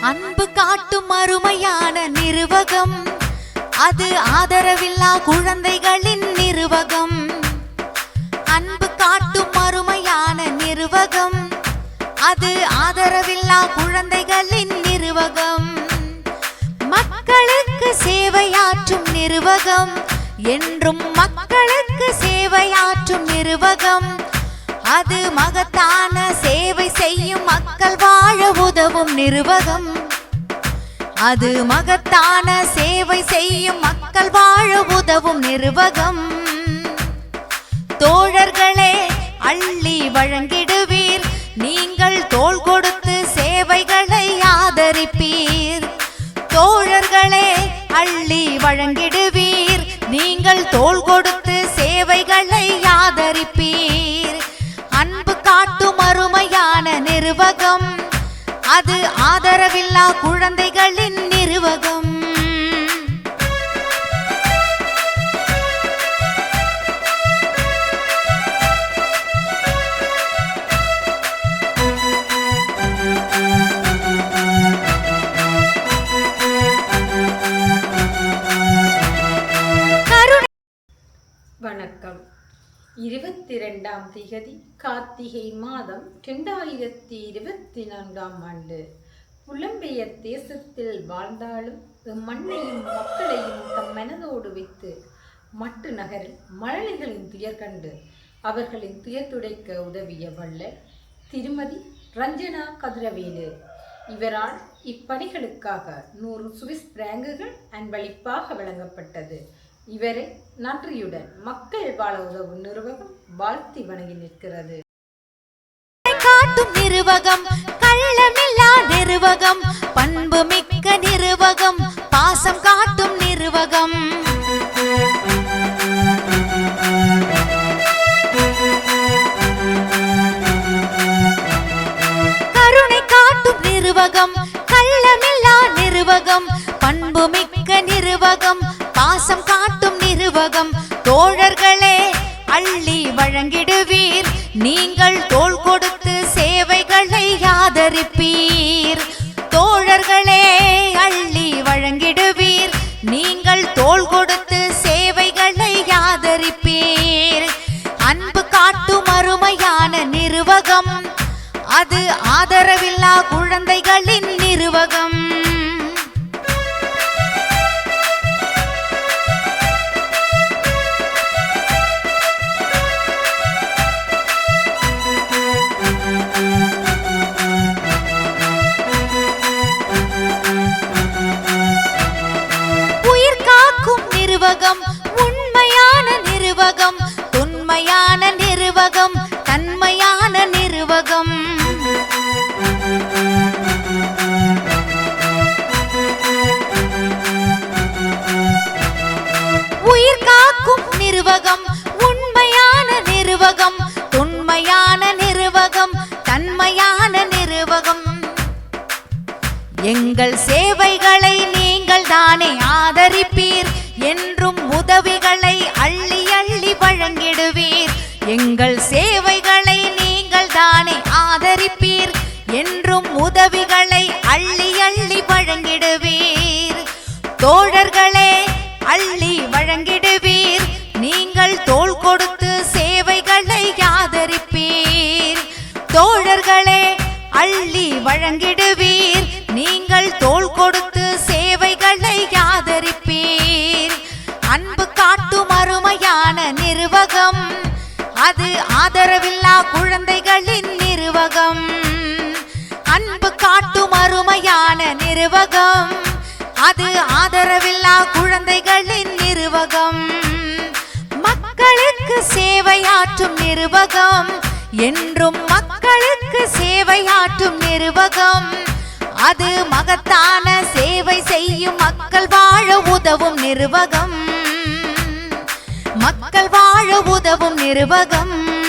காட்டும் அருமையான நிர்வகம். அது ஆதரவில்லா குழந்தைகளின் நிருவகம். அன்பு காட்டும் அருமையான நிர்வகம். அது ஆதரவில்லா குழந்தைகளின் நிருவகம். மக்களுக்கு சேவையாற்றும் நிர்வகம். என்றும் மக்களுக்கு சேவையாற்றும் நிர்வகம். அது மகத்தான சேவை நிருவகம். அது மகத்தான சேவை செய்யும் மக்கள் வாழ உதவும் நிருவகம். தோழர்களே அள்ளி வழங்கிடுவீர். நீங்கள் தோள் கொடுத்து சேவைகளை ஆதரிப்பீர். தோழர்களே அள்ளி வழங்கிடுவீர். நீங்கள் தோள் கொடுத்து சேவைகளை ஆதரவில்லா குழந்தைகளின் நிறுவகம் வணக்கம். இருபத்தி ரெண்டாம் திகதி கார்த்திகை மாதம் ரெண்டாயிரத்தி இருபத்தி நான்காம் ஆண்டு. புலம்பெயர் தேசத்தில் வாழ்ந்தாலும் மண்ணையும் மக்களையும் தம் மனதோடு வைத்து மட்டு நகரில் மழலைகளின் துயர் கண்டு அவர்களின் துயர் துடைக்க உதவிய வல்ல திருமதி ரஞ்சனா கதிரவேலு. இவரால் இப்பணிகளுக்காக நூறு சுவிஸ் பிராங்குகள் அன்பளிப்பாக வழங்கப்பட்டது. இவரை நன்றியுடன் மக்கள் வாழ உதவும் நிறுவனம் வாழ்த்தி வணங்கி நிற்கிறது. காட்டும் அள்ளி வழங்கிடுவீர். நீங்கள் தோள் கொடுத்து சேவைகளை ஆதரிப்பீர். தோழர்களே அள்ளி வழங்கிடுவீர். நீங்கள் தோள் கொடுத்து சேவைகளை ஆதரிப்பீர். அன்பு காட்டும் அருமையான நிருவகம். அது ஆதரவில்லா குழந்தைகளின் நிருவகம். எங்கள் சேவைகளை நீங்கள் தானே ஆதரிப்பீர். என்றும் உதவிகளை அள்ளி அள்ளி வழங்கிடுவீர். எங்கள் சேவைகளை நீங்கள் தானே ஆதரிப்பீர். என்றும் உதவிகளை அள்ளி அள்ளி வழங்கிடுவீர். தோழர்களே அள்ளி வழங்கிடுவீர். நீங்கள் தோள் கொடுத்து சேவைகளை ஆதரிப்பீர். தோழர்களே அள்ளி வழங்கிடுவீர். தோல் கொடுத்து சேவைகளை ஆதரிப்பீர். அன்பு காட்டும் அருமையான நிருவகம். அது ஆதரவில்லா குழந்தைகளின் நிருவகம். அன்பு காட்டும் அருமையான நிருவகம். அது ஆதரவில்லா குழந்தைகளின் நிருவகம். மக்களுக்கு சேவையாற்றும் நிருவகம். என்றும் மக்களுக்கு சேவையாற்றும் நிர்வகம். அது மகத்தான சேவை செய்யும் மக்கள் வாழ உதவும் நிர்வாகம். மக்கள் வாழ உதவும் நிர்வாகம்.